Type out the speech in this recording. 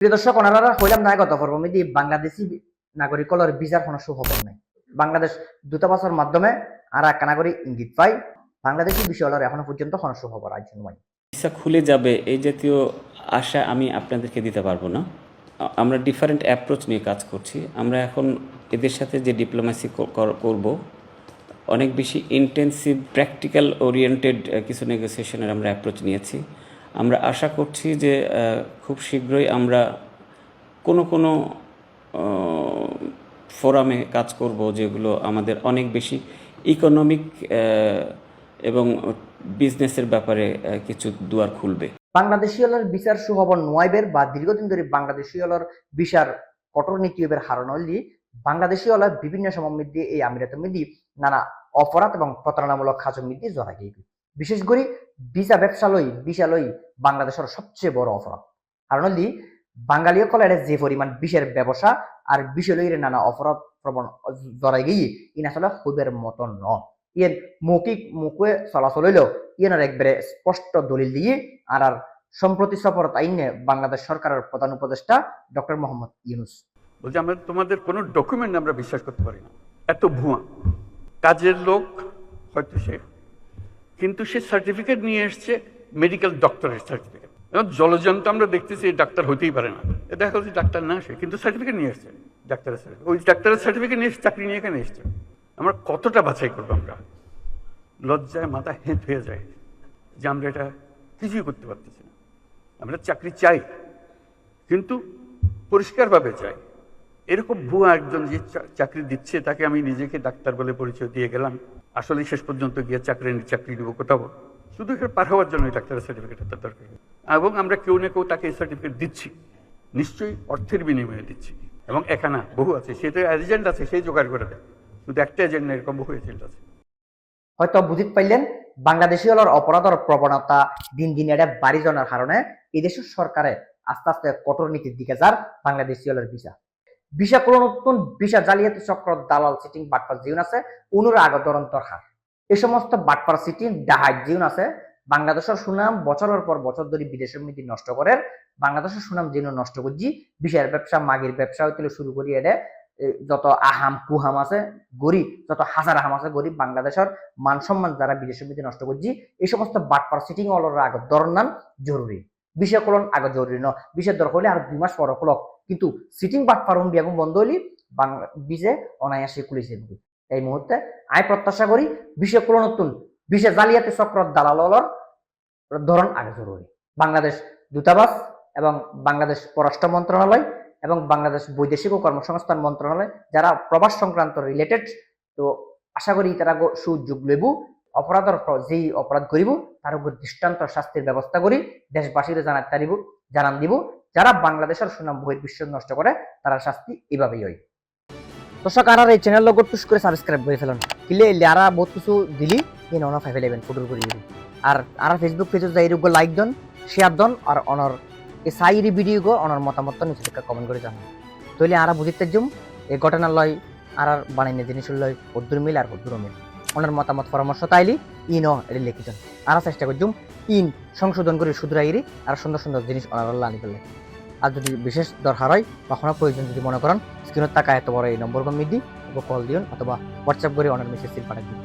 প্রিয় দর্শক, ওনারা হইলাম না গত পর্বমিদি বাংলাদেশি নাগরিকলের ভিসার কোনো সুখবর নাই। বাংলাদেশ দূতাবাসের মাধ্যমে আর এক নাগরিক ইঙ্গিত পাই, বাংলাদেশি বিষয়গুলোর এখনও পর্যন্ত কোনো সুখবর আজ ভিসা খুলে যাবে, এই জাতীয় আশা আমি আপনাদেরকে দিতে পারব না। আমরা ডিফারেন্ট অ্যাপ্রোচ নিয়ে কাজ করছি। আমরা এখন এদের সাথে যে ডিপ্লোমেসি করব, অনেক বেশি ইন্টেন্সিভ প্র্যাকটিক্যাল ওরিয়েন্টেড কিছু নেগোসিয়েশনের আমরা অ্যাপ্রোচ নিয়েছি। আমরা আশা করছি যে খুব শীঘ্রই আমরা কোনো কোনো ফোরামে কাজ করব যেগুলো আমাদের অনেক বেশি ইকোনমিক এবং বিজনেসের ব্যাপারে কিছু দুয়ার খুলবে। বাংলাদেশীয়লের বিচার সুখবর নোয়াইবের বা দীর্ঘদিন ধরে বাংলাদেশীয়লের বিচার কঠোর নীতিবের হলি বাংলাদেশীয়লা বিভিন্ন সময় মধ্যে এই আমিরাতের মধ্যে নানা অপরাধ এবং প্রতারণামূলক মধ্যে জড়া গিয়ে বিশেষ করে ভিসা ব্যবসা লই, ভিসা লই বাংলাদেশের সবচেয়ে বড় অপরাধ। কারণ হলি বাঙালীয় কলের যে পরিমাণ বিষের ব্যবসা আর বিষয় লইরে নানা অপরাধ প্রবণ জড়াই গিয়ে ইন আসলে খুবের মতন ন ইয়েন মৌখিক মুখে চলাচল হইলেও ইয়েনের একবারে স্পষ্ট দলিল দিয়ে আর আর সম্প্রতি সফরত আইনে বাংলাদেশ সরকারের প্রধান উপদেষ্টা ডক্টর মোহাম্মদ ইউনুস। বলছে, আমরা তোমাদের কোনো ডকুমেন্ট আমরা বিশ্বাস করতে পারি না। এত ভুয়া। কাজের লোক হয়তো সে কিন্তু সে সার্টিফিকেট নিয়ে এসছে মেডিকেল ডক্টরের সার্টিফিকেট এবং জলজন্ত আমরা দেখতেছি ডাক্তার হতেই পারে না। দেখা যাচ্ছে ডাক্তার না সে কিন্তু সার্টিফিকেট নিয়ে এসছে ডাক্তারের সার্টিফিকেট ওই ডাক্তারের সার্টিফিকেট নিয়ে চাকরি নিয়ে এখানে এসছে। আমরা কতটা বাছাই করব আমরা? লজ্জায় মাথা হেঁট হয়ে যায় যে আমরা এটা কিছুই করতে পারতেছি না। আমরা চাকরি চাই, কিন্তু পরিষ্কারভাবে চাই। এরকম ভুয়া একজন যে চাকরি দিচ্ছে, তাকে আমি নিজেকে ডাক্তার বলে পরিচয় দিয়ে গেলাম। আসলে শেষ পর্যন্ত গিয়ে চাকরি চাকরি দিব কোথাও? শুধু এখানে পার হওয়ার জন্য ডাক্তারের সার্টিফিকেট তার দরকার। এবং আমরা কেউ না কেউ তাকে এই সার্টিফিকেট দিচ্ছি। নিশ্চয়ই অর্থের বিনিময়ে দিচ্ছি। এবং এখানে বহু আছে সেটা এজেন্ট আছে সেই জোগাড় করে দেয়। শুধু একটা এজেন্ট এরকম বহু এজেন্ট আছে। হয়তো বুঝিত পাইলেন, বাংলাদেশী হলোর অপরাধের প্রবণতা দিন দিন এটা বাড়ি জনার কারণে এদেশের সরকারে আস্তে আস্তে কঠোর নীতির দিকে যার বাংলাদেশী হলোর ভিসা কোনো নতুন ভিসা জালিয়াতি চক্র দালাল সিটিং বাটপার জিউন আছে উনুর আগত দরন্তর হার এই সমস্ত বাটপার সিটিং ডাহাত জিউন আছে, বাংলাদেশের সুনাম বছরের পর বছর ধরে বিদেশের নীতি নষ্ট করে বাংলাদেশের সুনাম যেন নষ্ট করছি বিষয়ের ব্যবসা, মাগির ব্যবসা হইতে শুরু করি এটা যত আহাম কুহাম আছে, গরিব, যত হাজার আহাম আছে, গরিব বাংলাদেশের মান সম্মান যারা বিদেশের মধ্যে নষ্ট করছি এই সমস্ত বাটপার সিটিং অলর আগে দরনান জরুরি। বিষয় কলন আগে জরুরি ন। বিষয়ের দরকার হলে আর দুই মাস পর কলক কিন্তু সিটিং বাটপার হুন বিয়াগুন বন্ধ হলি বাংলা বিজে অনায়াসে খুলেছে এই মুহূর্তে আয় প্রত্যাশা করি বিষয় কলন নতুন বিষয় জালিয়াতি চক্র দালালর ধরন আগে জরুরি। বাংলাদেশ দূতাবাস এবং বাংলাদেশ পররাষ্ট্র মন্ত্রণালয় এবং বাংলাদেশ বৈদেশিক ও কর্মসংস্থান মন্ত্রণালয়, যারা প্রবাস সংক্রান্ত রিলেটেড তো আশা করি তারা সুযোগ লেবু অপরাধের যেই অপরাধ করিব তার উপর দৃষ্টান্ত শাস্তির ব্যবস্থা করি দেশবাসীর জানার তারিব জানান দিব। যারা বাংলাদেশের সুনাম বহির্বিশ্ব নষ্ট করে তারা শাস্তি এভাবেই হয়। দর্শক আর এই চ্যানেল লোক টুস করে সাবস্ক্রাইব করে ফেলুন কিলে আর বহুত কিছু দিলি, এই ননা ফাইভ ইলেভেন ফুটুর করে দিবি আর আর ফেসবুক পেজে যাই রুগ লাইক দন শেয়ার দন আর অনর এই সাইরি ভিডিও গো অনর মতামত নিচে কমেন্ট করে জানান তৈলে আর বুঝিতে জুম, এই ঘটনা লয় আর বানাইনে জিনিস লয় অদ্দুর মিল আর অদ্দুর মিল ওনার মতামত, পরামর্শ তাইলি ইন এটা লিখিত আর চেষ্টা করছুম ইন, সংশোধন করে শুধরাইরি আর সুন্দর সুন্দর জিনিস ওনার আনি ফেলে। আর যদি বিশেষ দরকার হয় বা কোনো প্রয়োজন যদি মনে করেন স্ক্রিনত টাকা এত বড় এই নম্বর কমিয়ে দিই কল দিন অথবা হোয়াটসঅ্যাপ করে ওনার মেসেজ সিল পাঠিয়ে দিন